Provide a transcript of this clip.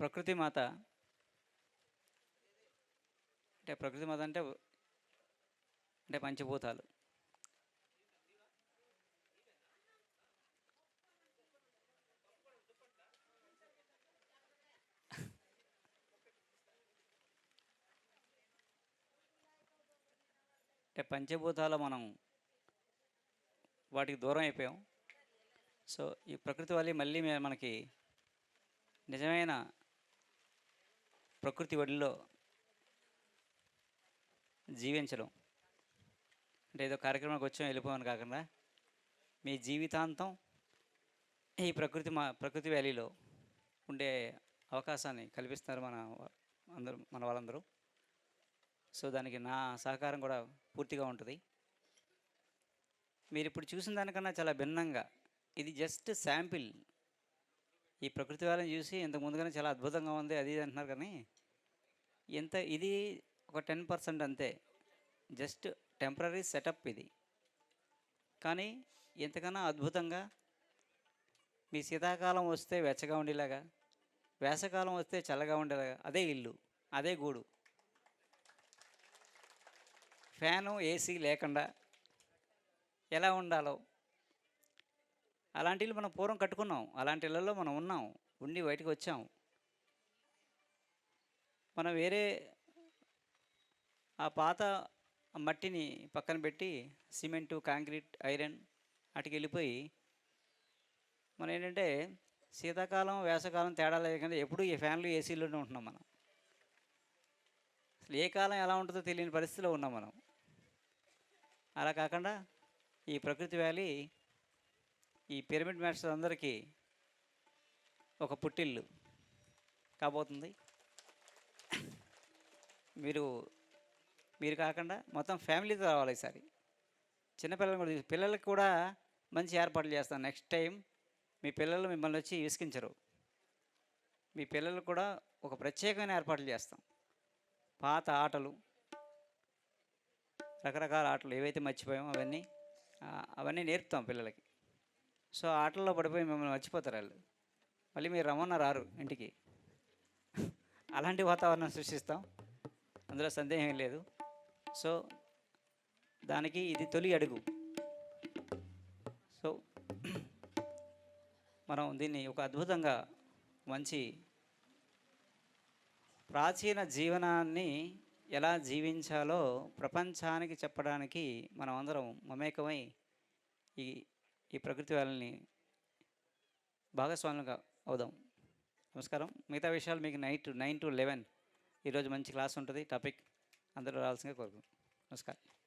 ప్రకృతి మాత. అంటే ప్రకృతి మాత అంటే అంటే పంచభూతాలు. అంటే పంచభూతాలు మనం వాటికి దూరం అయిపోయాం. సో ఈ ప్రకృతి వల్ల మళ్ళీ మనకి నిజమైన ప్రకృతి ఒడిలో జీవించడం. అంటే ఏదో కార్యక్రమానికి వచ్చాం వెళ్ళిపోయాను కాకుండా మీ జీవితాంతం ఈ ప్రకృతి మా ప్రకృతి వ్యాలీలో ఉండే అవకాశాన్ని కల్పిస్తున్నారు మన అందరూ మన వాళ్ళందరూ. సో దానికి నా సహకారం కూడా పూర్తిగా ఉంటుంది. మీరు ఇప్పుడు చూసిన దానికన్నా చాలా భిన్నంగా ఇది జస్ట్ శాంపిల్ ఈ ప్రకృతి వారం చూసి ఇంతకు ముందుగానే చాలా అద్భుతంగా ఉంది అది ఇది అంటున్నారు కానీ ఎంత ఇది ఒక టెన్ పర్సెంట్ అంతే. జస్ట్ టెంపరీ సెటప్ ఇది. కానీ ఎంతకన్నా అద్భుతంగా మీ శీతాకాలం వస్తే వెచ్చగా ఉండేలాగా వేసవకాలం వస్తే చల్లగా ఉండేలాగా అదే ఇల్లు అదే గూడు. ఫ్యాను ఏసీ లేకుండా ఎలా ఉండాలో అలాంటి ఇల్లు మనం పూర్వం కట్టుకున్నాం. అలాంటి ఇళ్ళల్లో మనం ఉన్నాం. ఉండి బయటకు వచ్చాం. మనం వేరే ఆ పాత మట్టిని పక్కన పెట్టి సిమెంటు కాంక్రీట్ ఐరన్ అటుకి వెళ్ళిపోయి మనం ఏంటంటే శీతాకాలం వేసవకాలం తేడా లేకుండా ఎప్పుడు ఈ ఫ్యాన్లు ఏసీలోనే ఉంటున్నాం మనం. అసలు ఏ కాలం ఎలా ఉంటుందో తెలియని పరిస్థితిలో ఉన్నాం మనం. అలా కాకుండా ఈ ప్రకృతి వ్యాలీ ఈ పిరమిడ్ మాస్టర్స్ అందరికీ ఒక పుట్టిల్లు కాబోతుంది. మీరు మీరు కాకుండా మొత్తం ఫ్యామిలీతో రావాలి ఈసారి. చిన్నపిల్లలు కూడా పిల్లలకు కూడా మంచి ఏర్పాట్లు చేస్తాను. నెక్స్ట్ టైం మీ పిల్లలు మిమ్మల్ని వచ్చి విసిగించరు. మీ పిల్లలు కూడా ఒక ప్రత్యేకమైన ఏర్పాట్లు చేస్తాం. పాత ఆటలు రకరకాల ఆటలు ఏవైతే మర్చిపోయామో అవన్నీ అవన్నీ నేర్పుతాం పిల్లలకి. సో ఆటల్లో పడిపోయి మిమ్మల్ని మర్చిపోతారు వాళ్ళు. మళ్ళీ మీరు రమ్మన్న రారు ఇంటికి. అలాంటి వాతావరణం సృష్టిస్తాం. అందులో సందేహం లేదు. సో దానికి ఇది తొలి అడుగు. సో మనం దీన్ని ఒక అద్భుతంగా మంచి ప్రాచీన జీవనాన్ని ఎలా జీవించాలో ప్రపంచానికి చెప్పడానికి మనం అందరం మమేకమై ఈ ఈ ప్రకృతి వాళ్ళని భాగస్వాములుగా అవుదాం. నమస్కారం. మిగతా విషయాలు మీకు నైట్ నైన్ టు లెవెన్. ఈరోజు మంచి క్లాస్ ఉంటుంది. టాపిక్ అందరూ రావాల్సిందిగా కోరుకు నమస్కారం.